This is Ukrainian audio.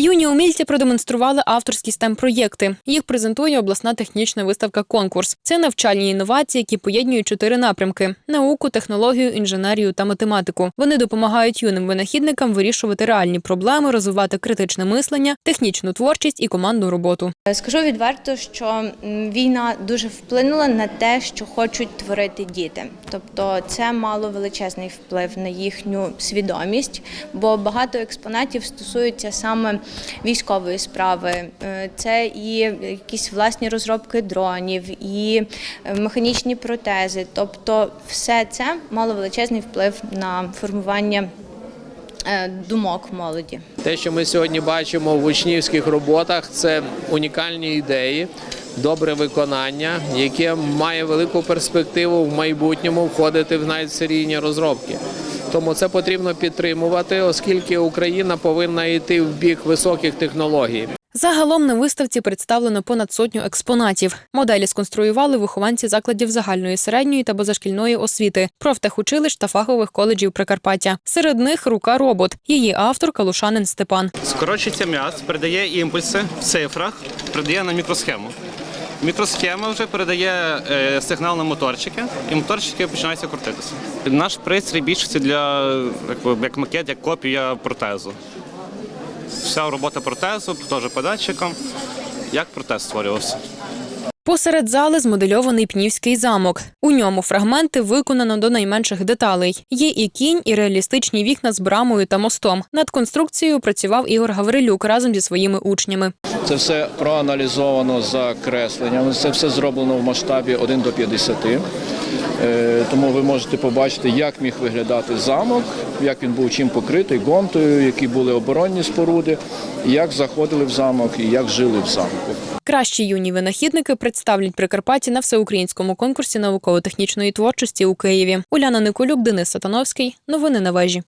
Юні умільці продемонстрували авторські stem проєкти Їх презентує обласна технічна виставка Конкурс. Це навчальні інновації, які поєднують чотири напрямки: науку, технологію, інженерію та математику. Вони допомагають юним винахідникам вирішувати реальні проблеми, розвивати критичне мислення, технічну творчість і командну роботу. Скажу відверто, що війна дуже вплинула на те, що хочуть творити діти. Тобто це мало величезний вплив на їхню свідомість, бо багато експонатів стосуються саме військової справи. Е, Це і якісь власні розробки дронів, і е, механічні протези. Тобто, все це мало величезний вплив на формування е, думок молоді. Те, що ми сьогодні бачимо в учнівських роботах, це унікальні ідеї, добре виконання, яке має велику перспективу в майбутньому входити в найсерійні розробки. Тому це потрібно підтримувати, оскільки Україна повинна йти в бік високих технологій. Загалом на виставці представлено понад сотню експонатів. Моделі сконструювали вихованці закладів загальної середньої та позашкільної освіти, профтехучилищ та фахових коледжів Прикарпаття. Серед них рука робот. Її автор Калушанин Степан. Скорочується м'яз, передає імпульси в цифрах, передає на мікросхему. Мікросхема вже передає е, сигнал на моторчики, і моторчики починаються крутитися. Наш пристрій більшості для як макет, як копія протезу. Вся робота протезу, теж по датчикам. Як протез створювався? Посеред зали змодельований пнівський замок. У ньому фрагменти виконано до найменших деталей. Є і кінь, і реалістичні вікна з брамою та мостом. Над конструкцією працював Ігор Гаврилюк разом зі своїми учнями. Це все проаналізовано за кресленням. Це все зроблено в масштабі 1 до 50. Е, Тому ви можете побачити, як міг виглядати замок, як він був чим покритий, гонтою, які були оборонні споруди, як заходили в замок і як жили в замку. Кращі юні винахідники представлять Прикарпаття на всеукраїнському конкурсі науково-технічної творчості у Києві. Уляна Николюк, Денис Сатановський. Новини на вежі.